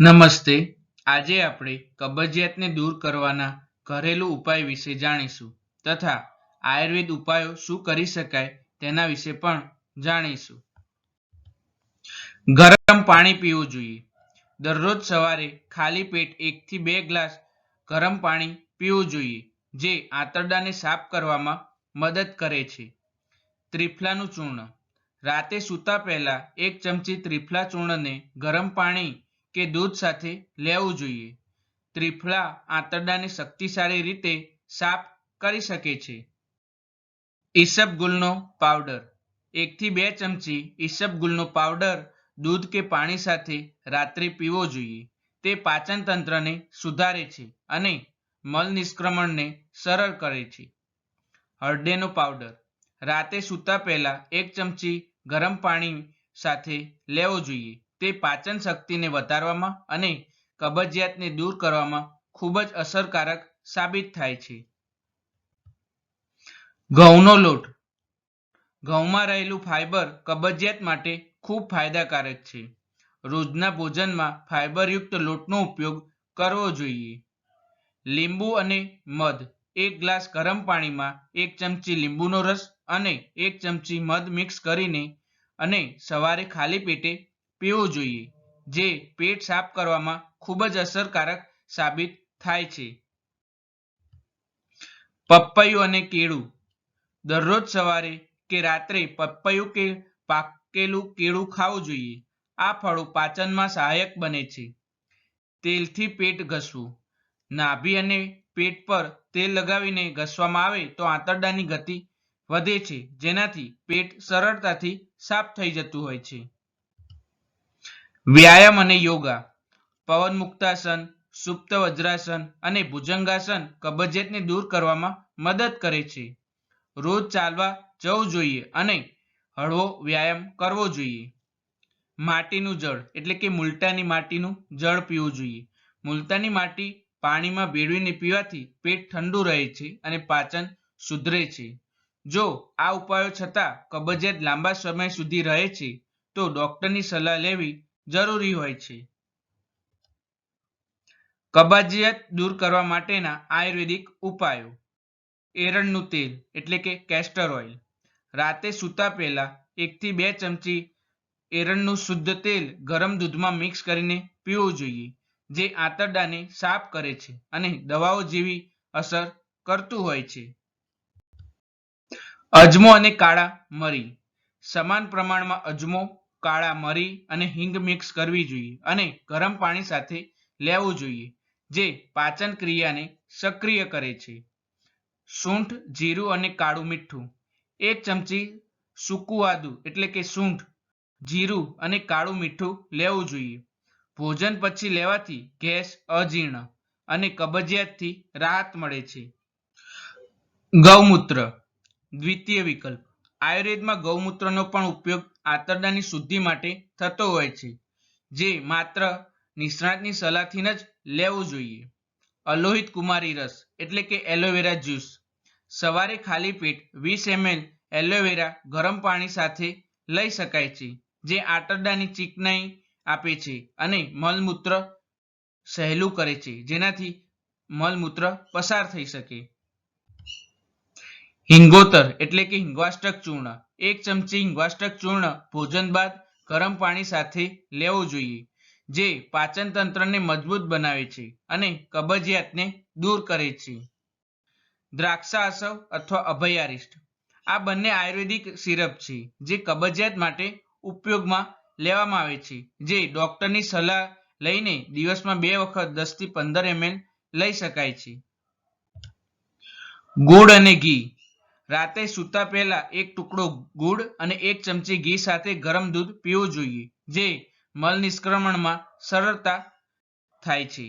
નમસ્તે. આજે આપણે કબજિયાતને દૂર કરવાના ઘરેલું ઉપાય વિશે જાણીશું તથા આયુર્વેદ ઉપાયો શું કરી શકાય તેના વિશે પણ જાણીશું. ગરમ પાણી પીવું જોઈએ. દરરોજ સવારે ખાલી પેટ એકથી બે ગ્લાસ ગરમ પાણી પીવું જોઈએ, જે આંતરડાને સાફ કરવામાં મદદ કરે છે. ત્રિફલાનું ચૂર્ણ. રાતે સૂતા પહેલા એક ચમચી ત્રિફલા ચૂર્ણને ગરમ પાણી કે દૂધ સાથે લેવું જોઈએ. ત્રિફળા આંતરડાને શક્તિશાળી રીતે સાફ કરી શકે છે. ઈસબગુલનો પાવડર. એકથી બે ચમચી ઈસબગુલનો પાવડર દૂધ કે પાણી સાથે રાત્રે પીવો જોઈએ. તે પાચન તંત્રને સુધારે છે અને મલ નિષ્ક્રમણને સરળ કરે છે. હળદેનો પાવડર. રાતે સૂતા પહેલા એક ચમચી ગરમ પાણી સાથે લેવો જોઈએ. તે પાચન શક્તિને વધારવામાં અને કબજિયાતને દૂર કરવામાં ખૂબ જ અસરકારક સાબિત થાય છે. ઘઉંનો લોટ. ઘઉંમાં રહેલું ફાઇબર કબજિયાત માટે ખૂબ ફાયદાકારક છે. રોજના ભોજનમાં ફાઇબરયુક્ત લોટનો ઉપયોગ કરવો જોઈએ. લીંબુ અને મધ. એક ગ્લાસ ગરમ પાણીમાં એક ચમચી લીંબુનો રસ અને એક ચમચી મધ મિક્સ કરીને અને સવારે ખાલી પેટે પીવું જોઈએ, જે પેટ સાફ કરવામાં ખૂબ જ અસરકારક સાબિત થાય છે. પપૈયું અને કેળું. દરરોજ સવારે કે રાત્રે પપૈયું કે પાકેલું કેળું ખાવું જોઈએ. આ ફળો પાચનમાં સહાયક બને છે. તેલથી પેટ ઘસવું. નાભી અને પેટ પર તેલ લગાવીને ઘસવામાં આવે તો આંતરડાની ગતિ વધે છે, જેનાથી પેટ સરળતાથી સાફ થઈ જતું હોય છે. વ્યાયામ અને યોગા, પવન મુક્તાસન, સુપ્ત વજ્રાસન અને ભુજંગાસન કબજિયાતને દૂર કરવામાં મદદ કરે છે. રોજ ચાલવા જવું જોઈએ અને હળવો વ્યાયામ કરવો જોઈએ. માટીનું જળ, એટલે કે મુલતાની માટીનું જળ પીવું જોઈએ. મુલતાની માટી પાણીમાં ભેળવીને પીવાથી પેટ ઠંડુ રહે છે અને પાચન સુધરે છે. જો આ ઉપાયો છતાં કબજિયાત લાંબા સમય સુધી રહે છે, તો ડોક્ટરની સલાહ લેવી જરૂરી હોય છે. કબજિયાત દૂર કરવા માટેના આયુર્વેદિક ઉપાયો. એરણનું તેલ, એટલે કે કેસ્ટર ઓઇલ રાતે સૂતા પહેલા એકથી બે ચમચી એરણનું શુદ્ધ તેલ ગરમ દૂધમાં મિક્સ કરીને પીવું જોઈએ, જે આંતરડાને સાફ કરે છે અને દવાઓ જેવી અસર કરતું હોય છે. અજમો અને કાળા મરી. સમાન પ્રમાણમાં અજમો કાળા મરી અને હિંગ મિક્સ કરવી જોઈએ અને ગરમ પાણી સાથે લેવું જોઈએ, જે પાચન ક્રિયાને સક્રિય કરે છે. સૂંઠ જીરું અને કાળું મીઠું. એક ચમચી સૂકું આદુ, એટલે કે સૂંઠ જીરું અને કાળું મીઠું લેવું જોઈએ. ભોજન પછી લેવાથી ગેસ અજીર્ણ અને કબજિયાતથી રાહત મળે છે. ગૌમૂત્ર દ્વિતીય વિકલ્પ. આયુર્વેદમાં ગૌમૂત્રનો પણ ઉપયોગ આંતરડાની શુદ્ધિ માટે થતો હોય છે, જે માત્ર નિષ્ણાતની સલાહથી જ લેવું જોઈએ. અલોહિત કુમારી રસ, એટલે કે એલોવેરા જ્યુસ સવારે ખાલી પેટ વીસ એમએલ એલોવેરા ગરમ પાણી સાથે લઈ શકાય છે, જે આંતરડાની ચીકણાઈ આપે છે અને મળમૂત્ર સહેલું કરે છે, જેનાથી મળમૂત્ર પસાર થઈ શકે. હિંગોતર, એટલે કે હિંગવાષ્ટક ચૂર્ણ. એક ચમચી હિંગવાષ્ટક ચૂર્ણ ભોજન બાદ ગરમ પાણી સાથે લેવું જોઈએ, જે પાચન તંત્રને મજબૂત બનાવે છે અને કબજિયાતને દૂર કરે છે. દ્રાક્ષાસવ અથવા અભયારિષ્ટ આ બંને આયુર્વેદિક સિરપ છે, જે કબજિયાત માટે ઉપયોગમાં લેવામાં આવે છે, જે ડોક્ટરની સલાહ લઈને દિવસમાં બે વખત દસથી પંદર એમએલ લઈ શકાય છે. ગોળ અને ઘી. રાતે સૂતા પહેલા એક ટુકડો ગુડ અને એક ચમચી ઘી સાથે ગરમ દૂધ પીવું જોઈએ, જે મલ નિષ્ક્રમણમાં સરળતા થાય છે.